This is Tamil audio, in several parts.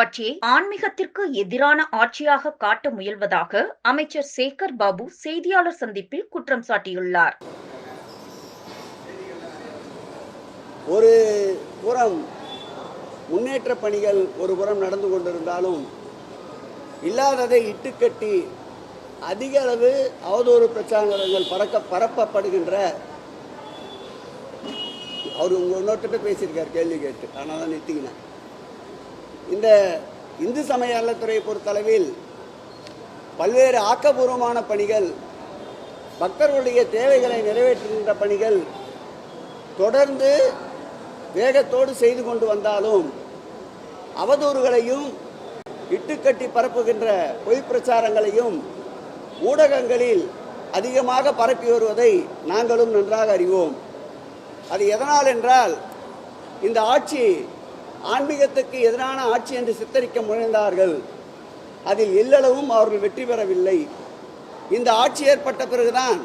ஆட்சியை ஆன்மீகத்திற்கு எதிரான ஆட்சியாக காட்ட முயல்வதாக அமைச்சர் சேகர் பாபு செய்தியாளர் சந்திப்பில் குற்றம் சாட்டியுள்ளார். ஒரு புறம் முன்னேற்ற பணிகள் ஒரு புறம் நடந்து கொண்டிருந்தாலும் இல்லாததை இட்டுக்கட்டி அதிக அளவு அவதூறு பிரச்சாரங்கள் பறக்க பரப்பப்படுகின்ற அவர் உங்கள் இன்னொருத்திட்ட பேசியிருக்கார் கேள்வி கேட்டு. ஆனால் தான் நிறுத்திக்கினேன். இந்த இந்து சமய அறத்துறையை பொறுத்தளவில் பல்வேறு ஆக்கப்பூர்வமான பணிகள் பக்தர்களுடைய தேவைகளை நிறைவேற்றுகின்ற பணிகள் தொடர்ந்து வேகத்தோடு செய்து கொண்டு வந்தாலும் அவதூறுகளையும் இட்டுக்கட்டி பரப்புகின்ற பொய் பிரச்சாரங்களையும் ஊடகங்களில் அதிகமாக பரப்பி வருவதை நாங்களும் நன்றாக அறிவோம். அது எதனால் என்றால் இந்த ஆட்சி ஆன்மீகத்துக்கு எதிரான ஆட்சி என்று சித்தரிக்க முயன்றார்கள். அதில் எல்லளவும் அவர்கள் வெற்றி பெறவில்லை. இந்த ஆட்சி ஏற்பட்ட பிறகுதான்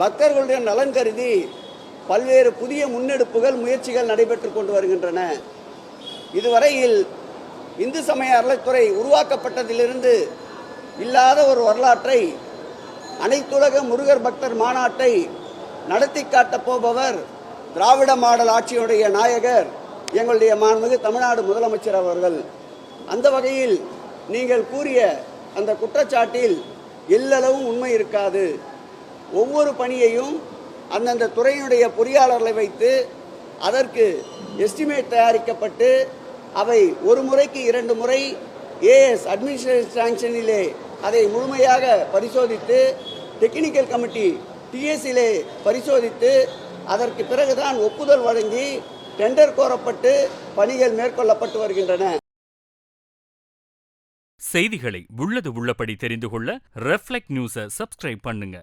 பக்தர்களுடைய நலன் கருதி பல்வேறு புதிய முன்னெடுப்புகள் முயற்சிகள் நடைபெற்று கொண்டு வருகின்றன. இதுவரையில் இந்து சமய அறத்துறை உருவாக்கப்பட்டதிலிருந்து இல்லாத ஒரு வரலாற்றை அனைத்துலக முருகர் பக்தர் மாநாட்டை நடத்தி காட்டப் போபவர் திராவிட மாடல் ஆட்சியுடைய நாயகர் எங்களுடைய மாண்புமிகு தமிழ்நாடு முதலமைச்சர் அவர்கள் அந்த வகையில் நீங்கள் கூறிய அந்த குற்றச்சாட்டில் எல்லளவும் உண்மை இருக்காது. ஒவ்வொரு பணியையும் அந்தந்த துறையினுடைய பொறியாளர்களை வைத்து அதற்கு எஸ்டிமேட் தயாரிக்கப்பட்டு அவை ஒரு முறைக்கு இரண்டு முறை ஏஎஸ் அட்மினிஸ்ட்ரேட்டிவ் சாங்ஷனிலே அதை முழுமையாக பரிசோதித்து டெக்னிக்கல் கமிட்டி டிஎஸ்சிலே பரிசோதித்து அதற்கு பிறகுதான் ஒப்புதல் வழங்கி டெண்டர் கோரப்பட்டு பணிகள் மேற்கொள்ளப்பட்டு வருகின்றன. செய்திகளை உள்ளது உள்ளபடி தெரிந்து கொள்ள ரெஃப்ளெக்ட் நியூஸை சப்ஸ்கிரைப் பண்ணுங்க.